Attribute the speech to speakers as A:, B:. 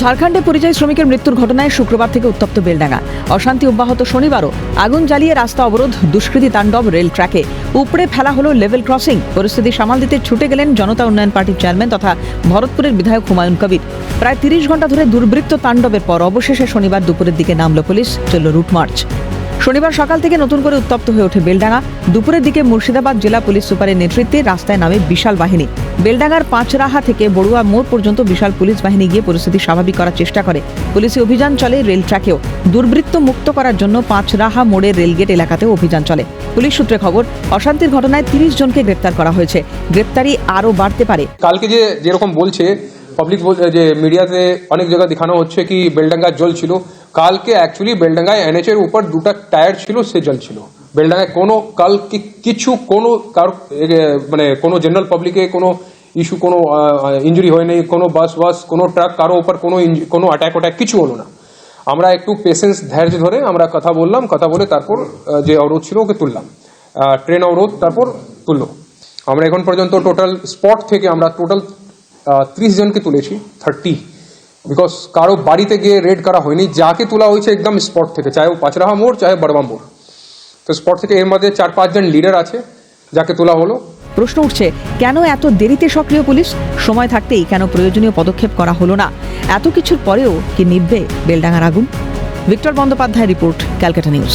A: ঝাড়খণ্ডে পরিযায়ী শ্রমিকের মৃত্যুর ঘটনায় শুক্রবার থেকে উত্তপ্ত বেলডাঙ্গা। অশান্তি অব্যাহত শনিবারও আগুন জ্বালিয়ে রাস্তা অবরোধ, দুষ্কৃতী তাণ্ডব, রেল ট্র্যাকে। উপড়ে ফেলা হলো লেভেল ক্রসিং। পরিস্থিতি সামাল দিতে ছুটে গেলেন জনতা উন্নয়ন পার্টির চেয়ারম্যান তথা ভরতপুরের বিধায়ক হুমায়ুন কবির। প্রায় তিরিশ ঘণ্টা ধরে দুর্বৃত্ত তাণ্ডবের পর অবশেষে শনিবার দুপুরের দিকে নামল পুলিশ, চলল রুট মার্চ। শনিবার সকাল থেকে নতুন করে উত্তপ্ত হয়ে ওঠে বেলডাঙ্গা। দুপুরের দিকে মুর্শিদাবাদ জেলা পুলিশ সুপারের নেতৃত্বে রাস্তায় নামে বিশাল বাহিনী। বেলডাঙ্গার পাঁচরাহা থেকে বড়ুয়া মোড় পর্যন্ত বিশাল পুলিশ বাহিনী গিয়ে পরিস্থিতি স্বাভাবিক করার চেষ্টা করে। পুলিশি অভিযান চলে রেল ট্র্যাকেও। দুর্বৃত্ত মুক্ত করার জন্য পাঁচরাহা মোড়ের রেলগেট এলাকাতেও অভিযান চলে। পুলিশ সূত্রে খবর, অশান্তির ঘটনায় তিরিশ জনকে গ্রেপ্তার করা হয়েছে। গ্রেপ্তারি আরও বাড়তে পারে।
B: কালকে যে যেরকম বলছে পাবলিক যে মিডিয়াতে অনেক জায়গায় দেখানো হচ্ছে কি বেলডাঙ্গায় জল ছিল। কালকে অ্যাকচুয়ালি বেলডাঙ্গায় এনএচ এর উপর দুটা টায়ার ছিল, সে জল ছিল। বেলডাঙ্গায় কোনো কাল কি- কিছু কোনো কার মানে কোনো জেনারেল পাবলিকে কোনো ইস্যু কোনো ইঞ্জুরি হয়নি কোনো বাস বাস কোনো ট্রাক কারও উপর কোনো কোনো অ্যাটাক অ্যাটাক কিছু হলো না। আমরা একটু পেশেন্স ধৈর্য ধরে আমরা কথা বললাম, কথা বলে তারপর যে অবরোধ ছিল ওকে তুললাম। ট্রেন অবরোধ তারপর তুললো। আমরা এখন পর্যন্ত টোটাল স্পট থেকে আমরা টোটাল ত্রিশ জনকে তুলেছি থার্টি বিকজ কারও বাড়িতে গিয়ে রেড করা হয়নি, যাকে তোলা হয়েছে একদম স্পট থেকে, চাহে ও পাঁচরাহা মোড়, চাহে বড়বা মোড়। তো স্পট থেকে এর মধ্যে চার পাঁচজন লিডার আছে, যাকে তোলা হলো।
A: প্রশ্ন উঠছে, কেন এত দেরিতে সক্রিয় পুলিশ? সময় থাকতেই কেন প্রয়োজনীয় পদক্ষেপ করা হলো না? এত কিছুর পরেও কি নিভবে বেলডাঙ্গার আগুন? Victor Bandyopadhyay report, Calcutta news.